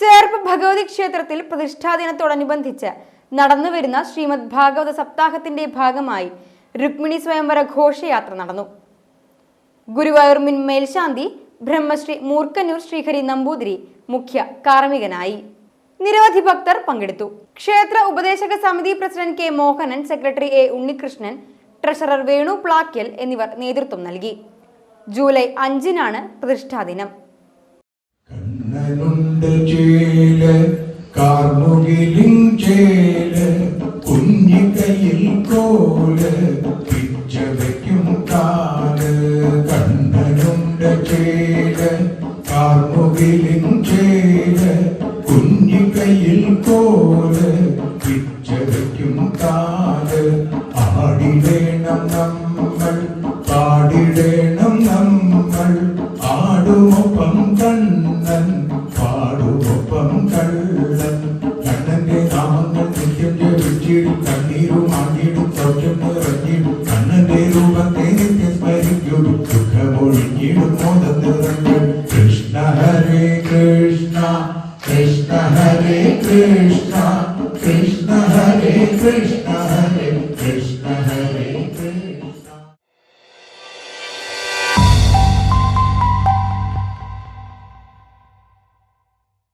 ചേർപ്പ് ഭഗവതി ക്ഷേത്രത്തിൽ പ്രതിഷ്ഠാ ദിനത്തോടനുബന്ധിച്ച് നടന്നുവരുന്ന ശ്രീമദ് ഭാഗവത സപ്താഹത്തിന്റെ ഭാഗമായി രുക്മിണി സ്വയംവര ഘോഷയാത്ര നടന്നു. ഗുരുവായൂർ മിൻ മേൽശാന്തി ബ്രഹ്മശ്രീ മൂർക്കന്നൂർ ശ്രീഹരി നമ്പൂതിരി മുഖ്യ കാർമ്മികനായി. നിരവധി ഭക്തർ പങ്കെടുത്തു. ക്ഷേത്ര ഉപദേശക സമിതി president K Mohanan secretary A Unnikrishnan treasurer Venu Plakkal എന്നിവർ നേതൃത്വം നൽകി. ജൂലൈ അഞ്ചിനാണ് പ്രതിഷ്ഠാ ദിനം. കണ്ണനുണ്ട് ചേൽ കാർമുകിലിൻ ചേൽ കയ്യിൽ കോൽ പിച്ച വയ്ക്കും കാൽ. കണ്ണനുണ്ട് ചേൽ കാർമുകിലിൻ ചേൽ കയ്യിൽ കോൽ പിച്ച കാൽ. ആടിടേണം നമ്മൾ പാടിടേണം ജപിച്ചിടും കണ്ണീരും ആണ്ടിടും സൗഖ്യം നിറഞ്ഞിടും കണ്ണന്റെ രൂപത്തെ നിത്യം സ്മരിച്ചിടും ദുഃഖമൊഴിഞ്ഞിടും കൃഷ്ണ ഹരേ കൃഷ്ണ കൃഷ്ണ ഹരേ കൃഷ്ണ കൃഷ്ണ ഹരേ കൃഷ്ണ ഹരേ കൃഷ്ണ ഹരേ